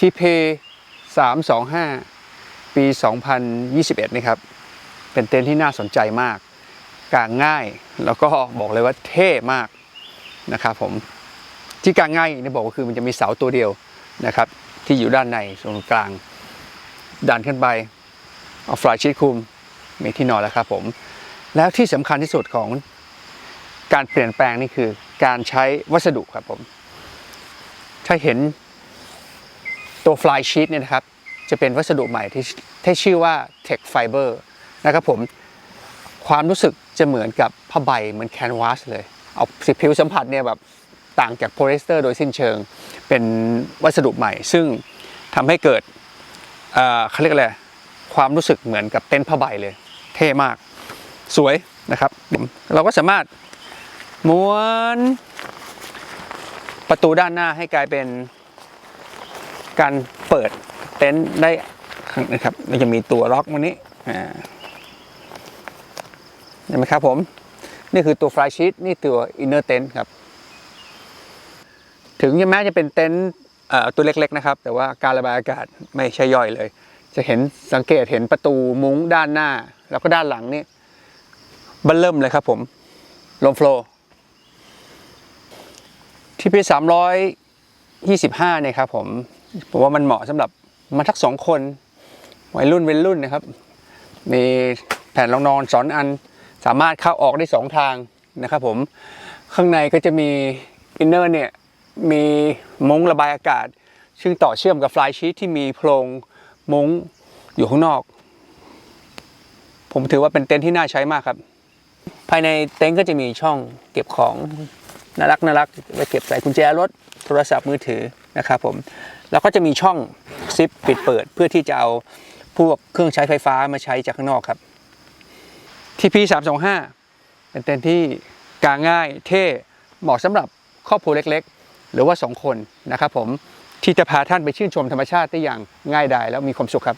TP 325 ปี 2021 นี่ครับ เป็นเต็นท์ที่น่าสนใจมาก กางง่ายแล้วก็บอกเลยว่าเท่มากนะครับผมที่กางง่ายนี่บอกว่าคือมันจะมีเสาตัวเดียวนะครับ ที่อยู่ด้านในตรงกลางดันขึ้นไปเอาฟลายชีทคุมมีที่นอนแล้วครับผมแล้วที่สำคัญที่สุดของการเปลี่ยนแปลงนี่คือ การใช้วัสดุครับผม ถ้าเห็น ตัวฟลายชีทเนี่ยนะครับจะเป็นวัสดุใหม่ที่ที่ชื่อว่า Tech Fiber นะครับผมความรู้สึกจะเหมือนกับผ้าใบเหมือนแคนวาสเลยเอาสิผิวสัมผัสเนี่ยแบบต่างจากโพลีสเตอร์โดยสิ้นเชิงเป็นวัสดุใหม่ ซึ่งทำให้เกิดอ่อเขาเรียกอะไรความรู้สึกเหมือนกับเต็นท์ผ้าใบเลย เท่มากสวยนะครับ เราก็สามารถม้วนประตูด้านหน้าให้กลายเป็น การเปิดเต็นท์ได้นะครับเราจะมีตัวล็อกมันนี้เห็นไหมครับผม นี่คือตัวฟลายชีตนี่ตัวอินเนอร์เต็นท์ครับ ถึงแม้จะเป็นเต็นท์ตัวเล็กๆนะครับ แต่ว่าการระบายอากาศไม่ใช่ย่อยเลย จะเห็นสังเกตเห็นประตูมุ้งด้านหน้า แล้วก็ด้านหลังนี่บันเริ่มเลยครับผม ลมโฟล์ที่พีสามร้อยยี่สิบห้าเนี่ยครับผม ผมว่ามันเหมาะสำหรับมาทักสองคนวัยรุ่นเวัยรุ่นนะครับ มีแผ่นรองนอนสองอันสามารถเข้าออกได้สองทางนะครับผมข้างในก็จะมีอินเนอร์เนี่ยมีมุ้งระบายอากาศ ซึ่งต่อเชื่อมกับฟลายชีทที่มีโพรงมุ้งอยู่ข้างนอก ผมถือว่าเป็นเต็นท์ที่น่าใช้มากครับ ภายในเต็นท์ก็จะมีช่องเก็บของน่ารักน่ารักไว้เก็บใส่กุญแจรถโทรศัพท์มือถือนะครับผม แล้วก็จะมีช่องซิปปิดเปิดเพื่อที่จะเอาพวกเครื่องใช้ไฟฟ้ามาใช้จากข้างนอกครับ TP 325เป็นเต็นท์ที่กางง่ายเท่เหมาะสำหรับครอบครัวเล็กๆ หรือว่า 2 คนนะครับผมที่จะพาท่านไปชื่นชมธรรมชาติได้อย่างง่ายดายแล้วมีความสุขครับ